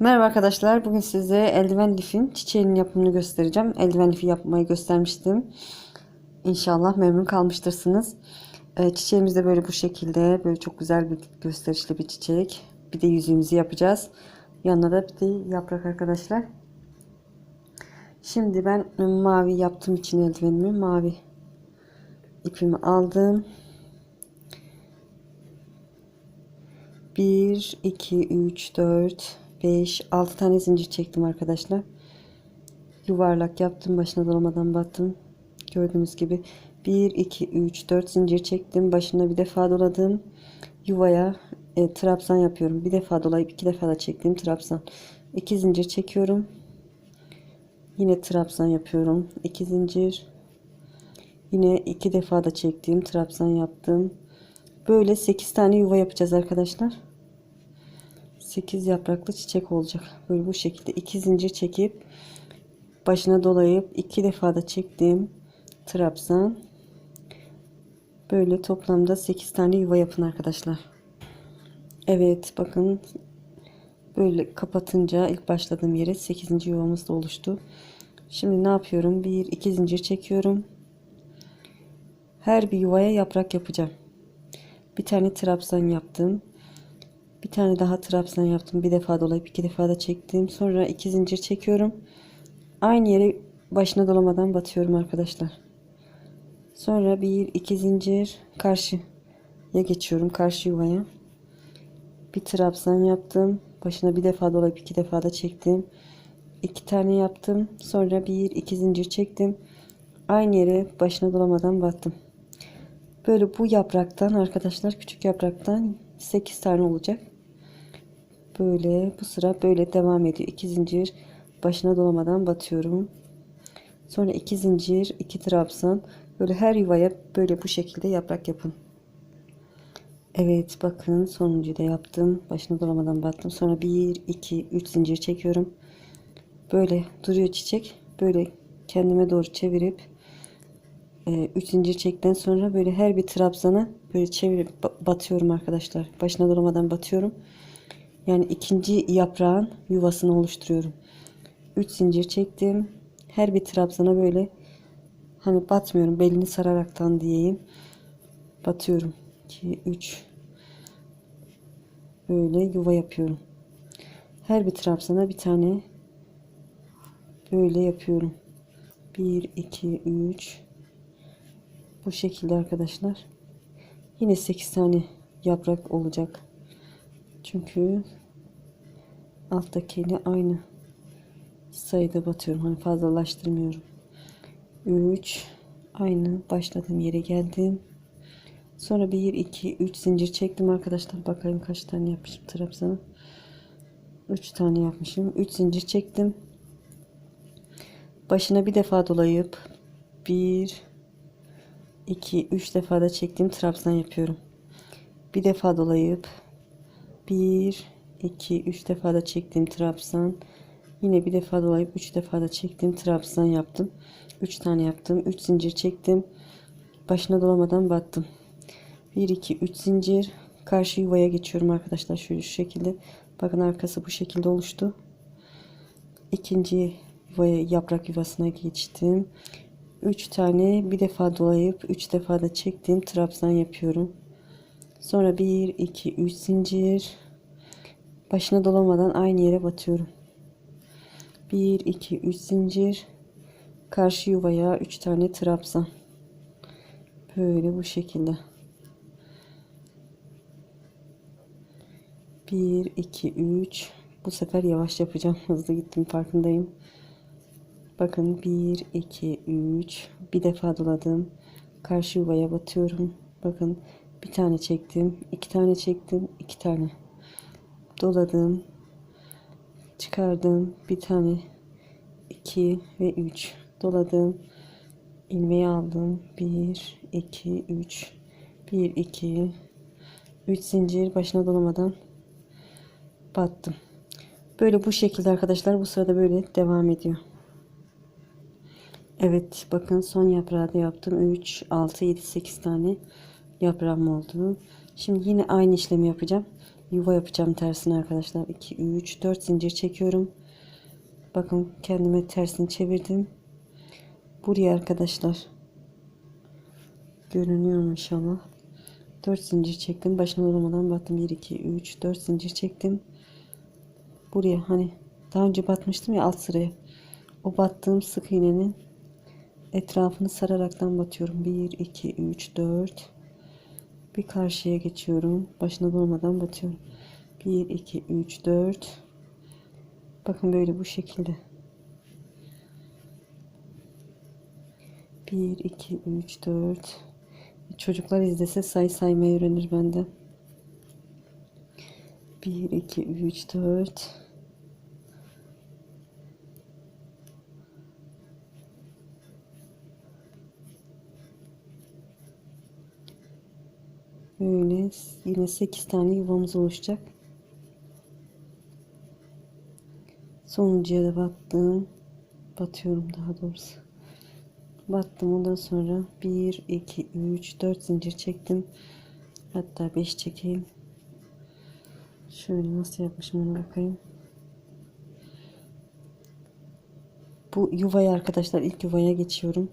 Merhaba arkadaşlar. Bugün size eldiven lifin çiçeğinin yapımını göstereceğim. Eldiven lifi yapmayı göstermiştim. İnşallah memnun kalmıştırsınız. Ee, çiçeğimiz de böyle bu şekilde. Böyle çok güzel bir gösterişli bir çiçek. Bir de yüzüğümüzü yapacağız. Yanına da bir de yaprak arkadaşlar. Şimdi ben mavi yaptığım için eldivenimi mavi ipimi aldım. 1 2 3 4 5 6 tane zincir çektim arkadaşlar. Yuvarlak yaptım. Başına dolamadan battım. Gördüğünüz gibi 1 2 3 4 zincir çektim. Başına bir defa doladım. Yuvaya e, trabzan yapıyorum. Bir defa dolayıp iki defa da çektim trabzan. 2 zincir çekiyorum. Yine trabzan yapıyorum. 2 zincir. Yine iki defa da çektiğim trabzan yaptım. Böyle 8 tane yuva yapacağız arkadaşlar. 8 yapraklı çiçek olacak. Böyle bu şekilde iki zincir çekip başına dolayıp iki defa da çektiğim trabzan böyle toplamda 8 tane yuva yapın arkadaşlar. Evet bakın böyle kapatınca ilk başladığım yere 8. yuvamız da oluştu. Şimdi ne yapıyorum? 1 2 zincir çekiyorum. Her bir yuvaya yaprak yapacağım. Bir tane trabzan yaptım. Bir tane daha trabzan yaptım. Bir defa dolayıp iki defa da çektim. Sonra iki zincir çekiyorum. Aynı yere başına dolamadan batıyorum arkadaşlar. Sonra bir iki zincir karşıya geçiyorum. Karşı yuvaya. Bir trabzan yaptım. Başına bir defa dolayıp iki defa da çektim. İki tane yaptım. Sonra bir iki zincir çektim. Aynı yere başına dolamadan battım. Böyle bu yapraktan arkadaşlar küçük yapraktan 8 tane olacak. Böyle bu sıra böyle devam ediyor. 2 zincir başına dolamadan batıyorum. Sonra 2 zincir, 2 trabzan. Böyle her yuvaya böyle bu şekilde yaprak yapın. Evet bakın sonuncuyu da yaptım. Başına dolamadan battım. Sonra 1, 2, 3 zincir çekiyorum. Böyle duruyor çiçek. Böyle kendime doğru çevirip 3 zincir çekten sonra böyle her bir trabzana böyle çevirip batıyorum arkadaşlar. Başına dolamadan batıyorum. Yani ikinci yaprağın yuvasını oluşturuyorum. 3 zincir çektim. Her bir trabzana böyle hani batmıyorum. Belini sararaktan diyeyim. Batıyorum. 2 3 böyle yuva yapıyorum. Her bir trabzana bir tane böyle yapıyorum. 1 2 3 bu şekilde arkadaşlar. Yine 8 tane yaprak olacak. Çünkü alttakiyle aynı sayıda batıyorum. Hani fazlalaştırmıyorum. 3 aynı başladığım yere geldim. Sonra 1 2 3 zincir çektim arkadaşlar. Bakayım kaç tane yapmışım trabzanı. 3 tane yapmışım. 3 zincir çektim. Başına bir defa dolayıp 1 2 3 defa da çektiğim trabzan yapıyorum. Bir defa dolayıp 1 2 3 defa da çektiğim trabzan yine bir defa dolayıp 3 defa da çektiğim trabzan yaptım. 3 tane yaptım. 3 zincir çektim. Başına dolamadan battım. 1 2 3 zincir karşı yuvaya geçiyorum arkadaşlar şöyle şu şekilde. Bakın arkası bu şekilde oluştu. İkinci yuvaya yaprak yuvasına geçtim. 3 tane bir defa dolayıp 3 defa da çektiğim trabzan yapıyorum. Sonra 1 2 3 zincir başına dolamadan aynı yere batıyorum. 1 2 3 zincir karşı yuvaya 3 tane trabzan. Böyle bu şekilde. 1 2 3 bu sefer yavaş yapacağım. Hızlı gittim farkındayım. Bakın 1 2 3 bir defa doladım. Karşı yuvaya batıyorum. Bakın bir tane çektim, iki tane çektim, iki tane doladım. Çıkardım. Bir tane 2 ve 3 doladım. ilmeği aldım. 1 2 3 1 2 3 zincir başına dolamadan battım. Böyle bu şekilde arkadaşlar bu sırada böyle devam ediyor. Evet bakın son yaprağı da yaptım. 3, 6, 7, 8 tane yaprağım oldu. Şimdi yine aynı işlemi yapacağım. yuva yapacağım tersine arkadaşlar. 2 3 4 zincir çekiyorum. Bakın kendime tersini çevirdim. Buraya arkadaşlar görünüyor inşallah. 4 zincir çektim. Başına olmadan battım. 1 2 3 4 zincir çektim. Buraya hani daha önce batmıştım ya alt sıraya. O battığım sık iğnenin etrafını sararaktan batıyorum. 1 2 3 4 bir karşıya geçiyorum. Başına dolmadan batıyorum. 1 2 3 4 Bakın böyle bu şekilde. 1 2 3 4 Çocuklar izlese say saymayı öğrenir benden. 1 2 3 4 Böyle yine 8 tane yuvamız oluşacak. Sonuncuya da battım. Batıyorum daha doğrusu. Battım ondan sonra 1 2 3 4 zincir çektim. Hatta 5 çekeyim. Şöyle nasıl yapmışım onu bakayım. Bu yuvaya arkadaşlar ilk yuvaya geçiyorum.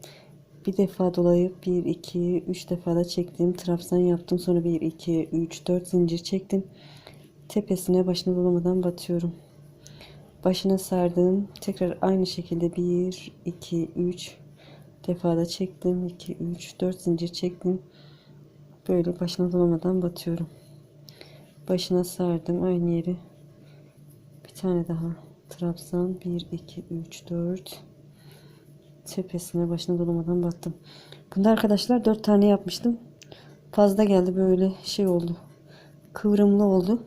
Bir defa dolayıp 1 2 3 defa da çektim. Trabzan yaptım. Sonra 1 2 3 4 zincir çektim. Tepesine başına dolamadan batıyorum. Başına sardım. Tekrar aynı şekilde 1 2 3 defa da çektim. 2 3 4 zincir çektim. Böyle başına dolamadan batıyorum. Başına sardım aynı yeri. Bir tane daha trabzan 1 2 3 4 tepesine başına dolamadan battım. Bunda arkadaşlar 4 tane yapmıştım. Fazla geldi böyle şey oldu. Kıvrımlı oldu.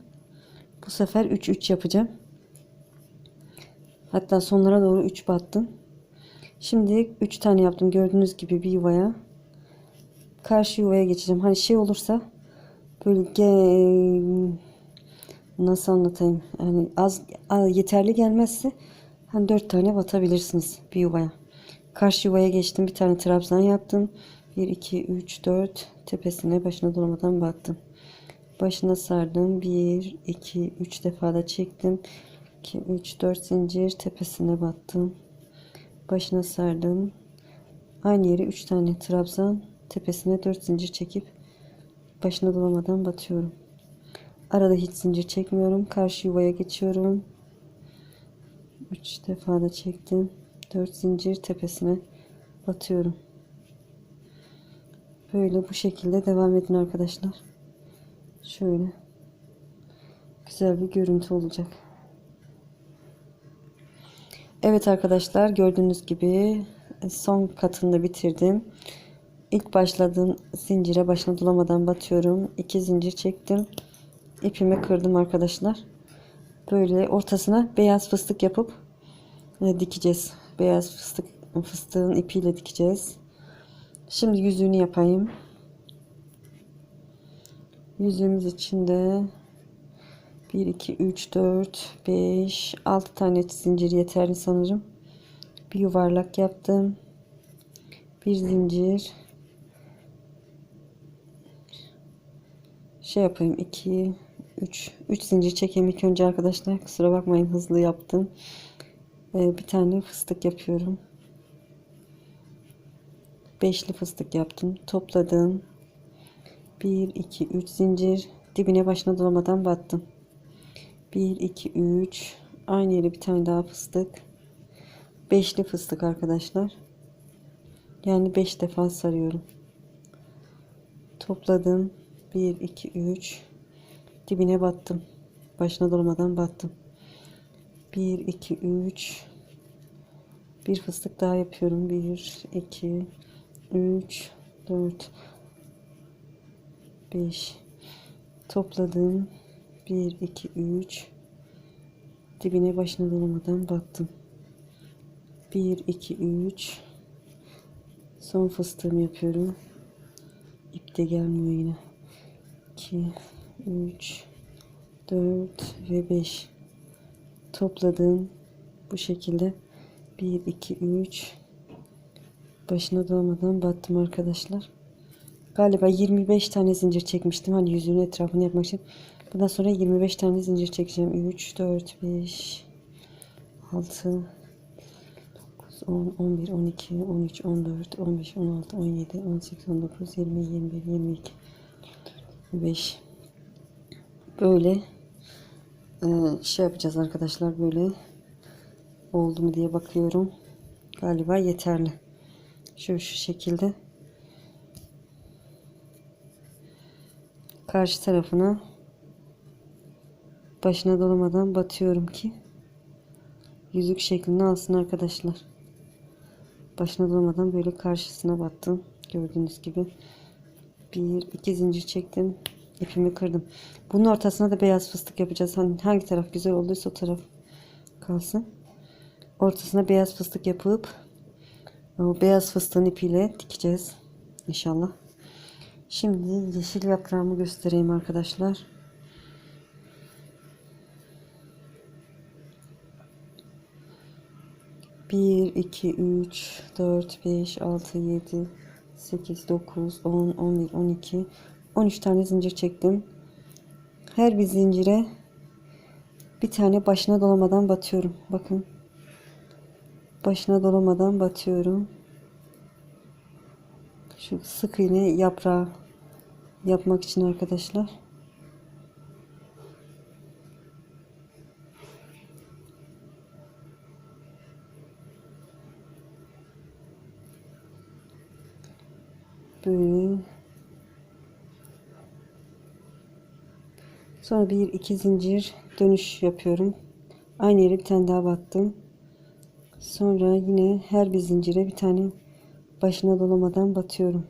Bu sefer 3 3 yapacağım. Hatta sonlara doğru 3 battım. Şimdi 3 tane yaptım gördüğünüz gibi bir yuvaya. Karşı yuvaya geçeceğim. Hani şey olursa böyle ge- nasıl anlatayım? Yani az, az yeterli gelmezse hani 4 tane batabilirsiniz bir yuvaya. Karşı yuvaya geçtim. Bir tane trabzan yaptım. 1 2 3 4 tepesine başına dolamadan battım. Başına sardım. 1 2 3 defa da çektim. 2 3 4 zincir tepesine battım. Başına sardım. Aynı yere 3 tane trabzan tepesine 4 zincir çekip başına dolamadan batıyorum. Arada hiç zincir çekmiyorum. Karşı yuvaya geçiyorum. 3 defa da çektim. 4 zincir tepesine batıyorum. Böyle bu şekilde devam edin arkadaşlar. Şöyle güzel bir görüntü olacak. Evet arkadaşlar gördüğünüz gibi son katını bitirdim. İlk başladığım zincire başına dolamadan batıyorum. 2 zincir çektim. İpimi kırdım arkadaşlar. Böyle ortasına beyaz fıstık yapıp e, dikeceğiz. Beyaz fıstık fıstığın ipiyle dikeceğiz. Şimdi yüzüğünü yapayım. Yüzüğümüz için de 1 2 3 4 5 6 tane zincir yeterli sanırım. Bir yuvarlak yaptım. Bir zincir. Şey yapayım 2 3 3 zincir çekeyim ilk önce arkadaşlar. Kusura bakmayın hızlı yaptım. Bir tane fıstık yapıyorum. Beşli fıstık yaptım. Topladım. 1 2 3 zincir dibine başına dolamadan battım. 1 2 3 aynı yere bir tane daha fıstık. Beşli fıstık arkadaşlar. Yani 5 defa sarıyorum. Topladım. 1 2 3 dibine battım. Başına dolmadan battım. 1 2 3 bir fıstık daha yapıyorum. 1 2 3 4 5 topladım. 1 2 3 dibine başına dolmadan battım. 1 2 3 son fıstığımı yapıyorum. İp de gelmiyor yine. 2 3 4 ve 5 topladım. Bu şekilde 1 2 3 başına dolmadan battım arkadaşlar. Galiba 25 tane zincir çekmiştim. Hani yüzünün etrafını yapmak için. Bundan sonra 25 tane zincir çekeceğim. 3, 4, 5, 6, 9, 10, 11, 12, 13, 14, 15, 16, 17, 18, 19, 20, 21, 22, 25. Böyle e, şey yapacağız arkadaşlar. Böyle oldu mu diye bakıyorum. Galiba yeterli. Şu şu şekilde. Karşı tarafına başına dolamadan batıyorum ki yüzük şeklini alsın arkadaşlar. Başına dolamadan böyle karşısına battım. Gördüğünüz gibi. Bir, iki zincir çektim. İpimi kırdım. Bunun ortasına da beyaz fıstık yapacağız. Hani hangi taraf güzel olduysa o taraf kalsın. Ortasına beyaz fıstık yapıp o beyaz fıstığın ipiyle dikeceğiz. İnşallah. Şimdi yeşil yaprağımı göstereyim arkadaşlar. Bir, iki, üç, dört, beş, altı, yedi, sekiz, dokuz, on, on bir, on iki, on üç tane zincir çektim. Her bir zincire bir tane başına dolamadan batıyorum. Bakın. Başına dolamadan batıyorum. Şu sık iğne yaprağı yapmak için arkadaşlar. Böyle. Sonra bir iki zincir dönüş yapıyorum. Aynı yere bir tane daha battım. Sonra yine her bir zincire bir tane başına dolamadan batıyorum.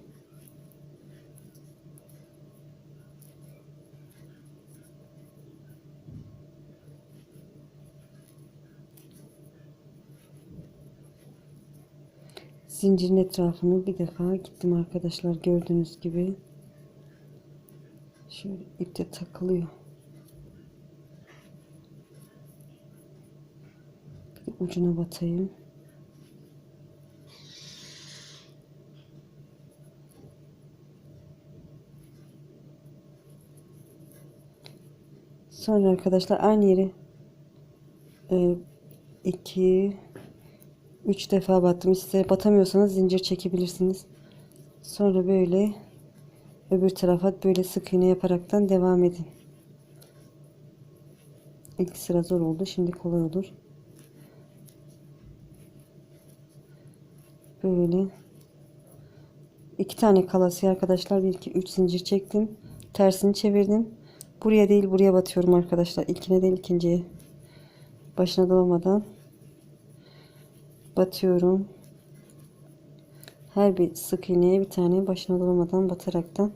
Zincirin etrafını bir defa gittim arkadaşlar gördüğünüz gibi. Şöyle ipte takılıyor. Bir de ucuna batayım. Sonra arkadaşlar aynı yeri 2 3 defa battım. İşte batamıyorsanız zincir çekebilirsiniz. Sonra böyle öbür tarafa böyle sık iğne yaparaktan devam edin. İlk sıra zor oldu. Şimdi kolay olur. Böyle iki tane kalası arkadaşlar. 1 2 3 zincir çektim. Tersini çevirdim. Buraya değil buraya batıyorum arkadaşlar. İlkine değil ikinciye. Başına dolamadan batıyorum. Her bir sık iğneye bir tane başına dolamadan bataraktan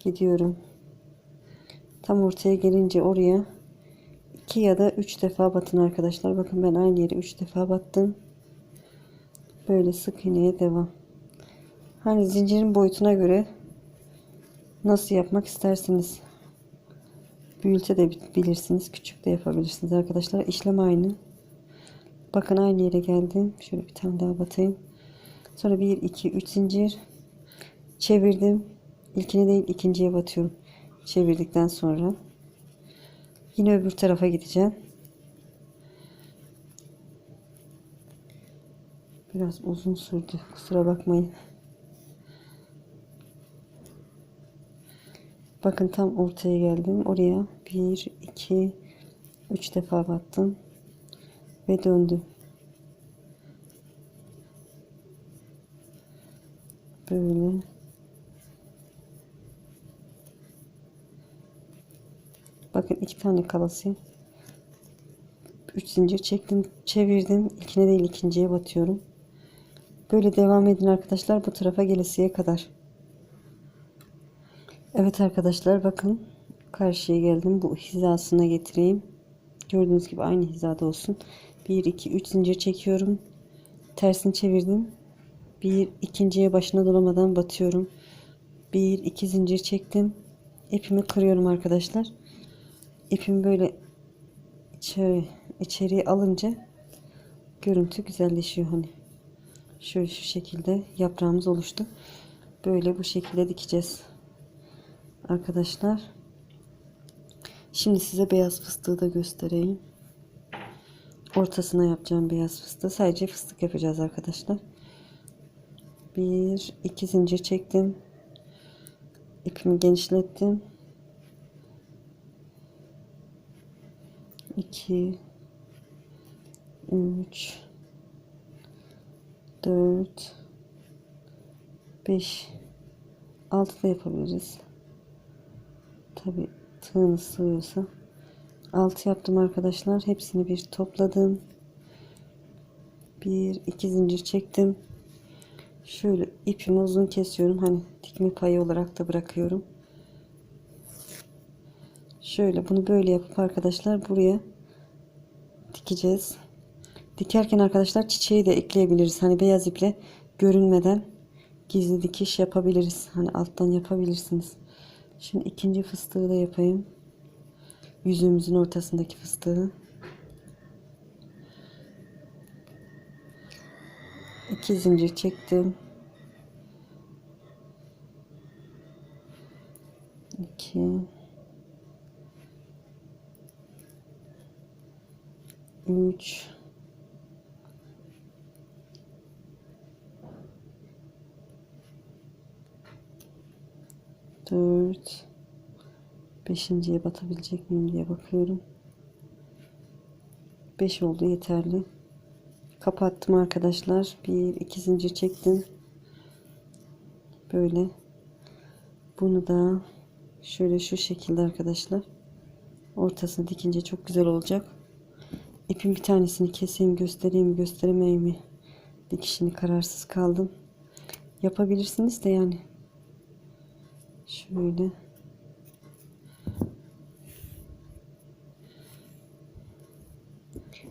gidiyorum. Tam ortaya gelince oraya iki ya da üç defa batın arkadaşlar. Bakın ben aynı yere üç defa battım. Böyle sık iğneye devam. Hani zincirin boyutuna göre nasıl yapmak isterseniz büyülte de bilirsiniz. Küçük de yapabilirsiniz arkadaşlar. İşlem aynı. Bakın aynı yere geldim. Şöyle bir tane daha batayım. Sonra 1, 2, 3 zincir. Çevirdim. İlkini değil ikinciye batıyorum. Çevirdikten sonra. Yine öbür tarafa gideceğim. Biraz uzun sürdü. Kusura bakmayın. Bakın tam ortaya geldim. Oraya 1, 2, 3 defa battım. Ve döndüm. Böyle. Bakın iki tane kalası. Üç zincir çektim. Çevirdim. İlkine değil ikinciye batıyorum. Böyle devam edin arkadaşlar. Bu tarafa gelesiye kadar. Evet arkadaşlar bakın. Karşıya geldim. Bu hizasına getireyim. Gördüğünüz gibi aynı hizada olsun. 1 2 3 zincir çekiyorum. Tersini çevirdim. Bir ikinciye başına dolamadan batıyorum. Bir iki zincir çektim. İpimi kırıyorum arkadaşlar. İpimi böyle içeri, içeriye alınca görüntü güzelleşiyor hani. Şöyle şu şekilde yaprağımız oluştu. Böyle bu şekilde dikeceğiz. Arkadaşlar. Şimdi size beyaz fıstığı da göstereyim. Ortasına yapacağım beyaz fıstığı. Sadece fıstık yapacağız arkadaşlar. Bir, iki zincir çektim. İpimi genişlettim. 2 3 4 5 6 da yapabiliriz. Tabi tığını sığıyorsa 6 yaptım arkadaşlar. Hepsini bir topladım. 1 2 zincir çektim. Şöyle ipimi uzun kesiyorum. Hani dikme payı olarak da bırakıyorum. Şöyle bunu böyle yapıp arkadaşlar buraya dikeceğiz. Dikerken arkadaşlar çiçeği de ekleyebiliriz. Hani beyaz iple görünmeden gizli dikiş yapabiliriz. Hani alttan yapabilirsiniz. Şimdi ikinci fıstığı da yapayım. Yüzüğümüzün ortasındaki fıstığı. İki zincir çektim. İki. Üç. Dört. Beşinciye batabilecek miyim diye bakıyorum. Beş oldu yeterli. Kapattım arkadaşlar. Bir iki zincir çektim. Böyle. Bunu da şöyle şu şekilde arkadaşlar. Ortasını dikince çok güzel olacak. İpin bir tanesini keseyim göstereyim mi gösteremeyeyim mi? Dikişini kararsız kaldım. Yapabilirsiniz de yani. Şöyle.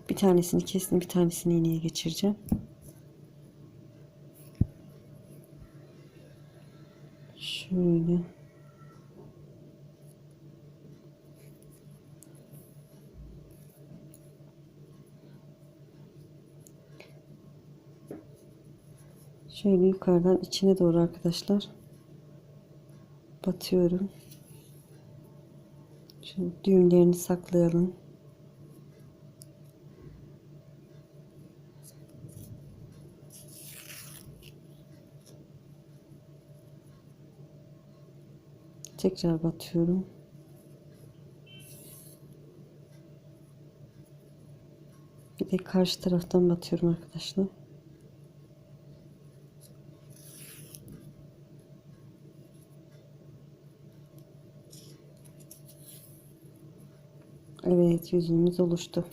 Bir tanesini kestim, bir tanesini iğneye geçireceğim. Şöyle. Şöyle yukarıdan içine doğru arkadaşlar batıyorum. Şimdi düğümlerini saklayalım. Tekrar batıyorum. Bir de karşı taraftan batıyorum arkadaşlar. Evet yüzümüz oluştu.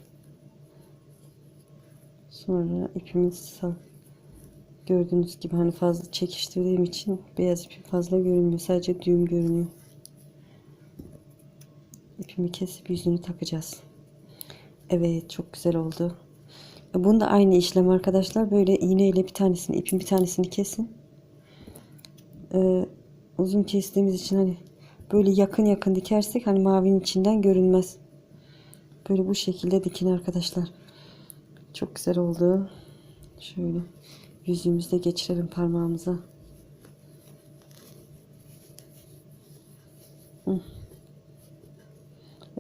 Sonra ipimiz. Gördüğünüz gibi hani fazla çekiştirdiğim için beyaz ipim fazla görünmüyor. Sadece düğüm görünüyor. İpimi kesip yüzünü takacağız. Evet çok güzel oldu. Bunda aynı işlem arkadaşlar. Böyle iğne ile bir tanesini ipin bir tanesini kesin. Ee, uzun kestiğimiz için hani böyle yakın yakın dikersek hani mavinin içinden görünmez. Böyle bu şekilde dikin arkadaşlar. Çok güzel oldu. Şöyle yüzümüzde geçirelim parmağımıza. Hı.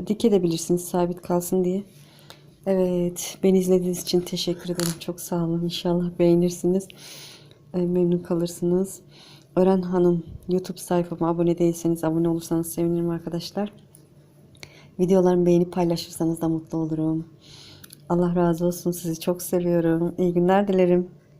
Dikebilirsiniz sabit kalsın diye. Evet beni izlediğiniz için teşekkür ederim. Çok sağ olun. İnşallah beğenirsiniz. E, Memnun kalırsınız. Ören Hanım YouTube sayfama abone değilseniz abone olursanız sevinirim arkadaşlar. Videolarımı beğenip paylaşırsanız da mutlu olurum. Allah razı olsun. Sizi çok seviyorum. İyi günler dilerim.